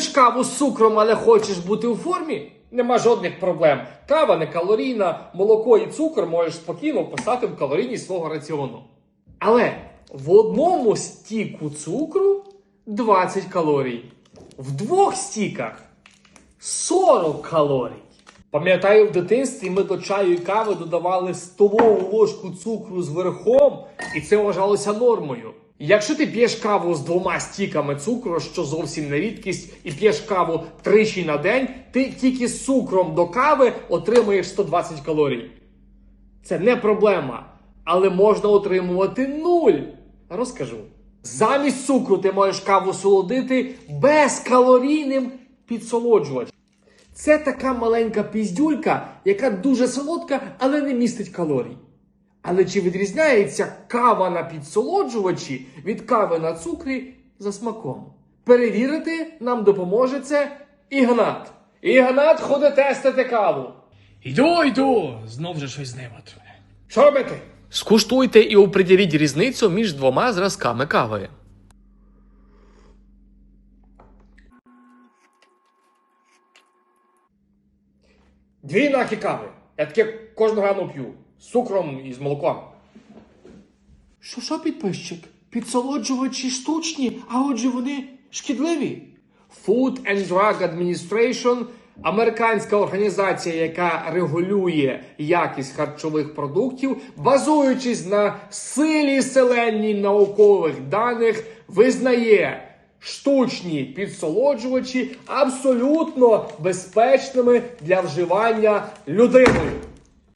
Любиш каву з цукром, але хочеш бути у формі? Нема жодних проблем. Кава не калорійна, молоко і цукор можеш спокійно вписати в калорійність свого раціону. Але в одному стіку цукру 20 калорій, в двох стіках 40 калорій. Пам'ятаю, в дитинстві ми до чаю і кави додавали столову ложку цукру з верхом, і це вважалося нормою. Якщо ти п'єш каву з двома стіками цукру, що зовсім не рідкість, і п'єш каву тричі на день, ти тільки з цукром до кави отримуєш 120 калорій. Це не проблема, але можна отримувати нуль. Розкажу. Замість цукру ти можеш каву солодити безкалорійним підсолоджувачем. Це така маленька піздюлька, яка дуже солодка, але не містить калорій. Але чи відрізняється кава на підсолоджувачі від кави на цукрі за смаком? Перевірити нам допоможе це Ігнат. Ігнат ходить тестити каву. Йду, йду, знов же щось з ними. Що робити? Скуштуйте і оприділіть різницю між двома зразками кави. Дві накі кави. Я таке кожного рану п'ю. З цукром і з молоком. Що що, підписчик? Підсолоджувачі штучні, а отже вони шкідливі. Food and Drug Administration – американська організація, яка регулює якість харчових продуктів, базуючись на силі селенній наукових даних, визнає штучні підсолоджувачі абсолютно безпечними для вживання людиною.